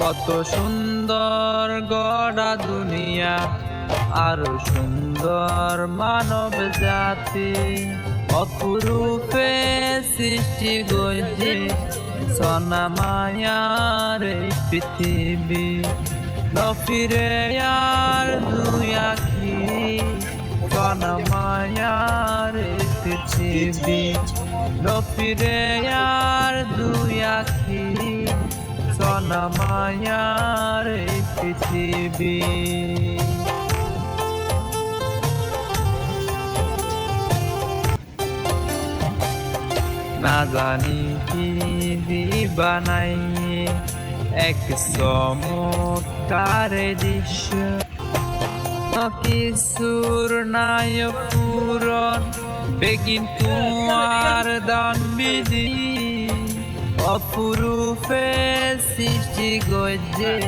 কত সুন্দর গড়া দুনিয়া আর সুন্দর মানব জাতি। অপরূপে সৃষ্টি গজে সনা মায়ার পৃথিবী। পৃথিবী নফিরে আর দুই আখি সনা মায়ার পৃথিবী। নফিরে আর দুই আখি সনা মায়ার পৃথিবী। না জানি কি বানাই এক চমৎকার দৃশ্য কিছুর নাই পূরণ বেগিন তোমার দান বিধি অপরূপে সৃষ্টি গজে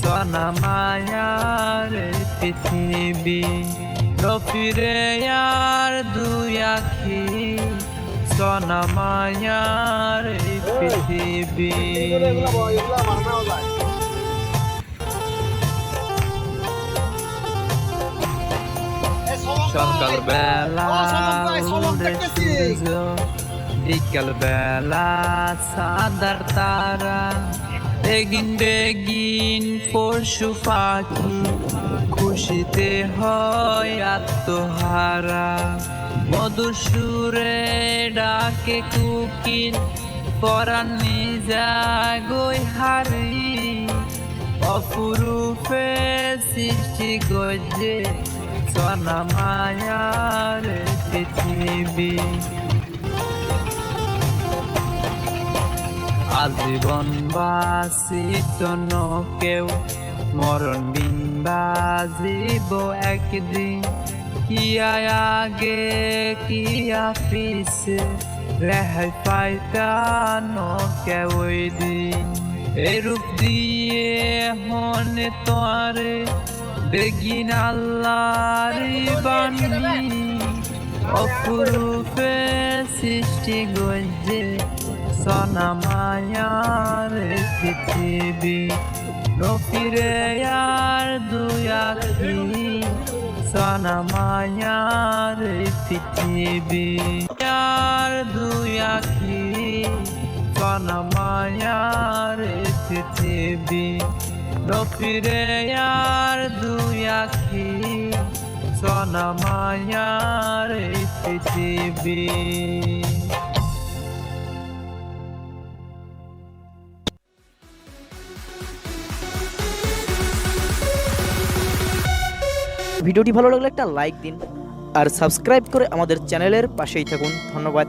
সনা মায়ার পৃথিবী নফিরে আর দুই আখি সনা মায়ার বিকাল বেলা সাদার তারা বেগিন বেগিন পশু পাখি খুশিতে হয় আত্মহারা মধুর সুরে ডাকে কুকিল পরাণ জাগই হারি, অপরূপে গজে সনা মায়ার পৃথিবী। আজীবন বাসিত কেউ, মরণ বিন বাজিব একদিন। কিয়া আগে কিয়া পিছে রেহাই পাইতানো কেউ ওই দিন এরূপ দিয়ে হনে তোয়ারে বেগিন আল্লাহর বাণী অপরূপে সৃষ্টি গজে সনা মায়ার পৃথিবী নফিরে আর দুই আখি মায়ার পৃথিবী। আর দুই আখি, সনা মায়ার পৃথিবী। নফিরে আর দুই আখি, সনা মায়ার পৃথিবী। ভিডিওটি ভালো লাগলে একটা লাইক দিন আর সাবস্ক্রাইব করে আমাদের চ্যানেলের পাশেই থাকুন। ধন্যবাদ।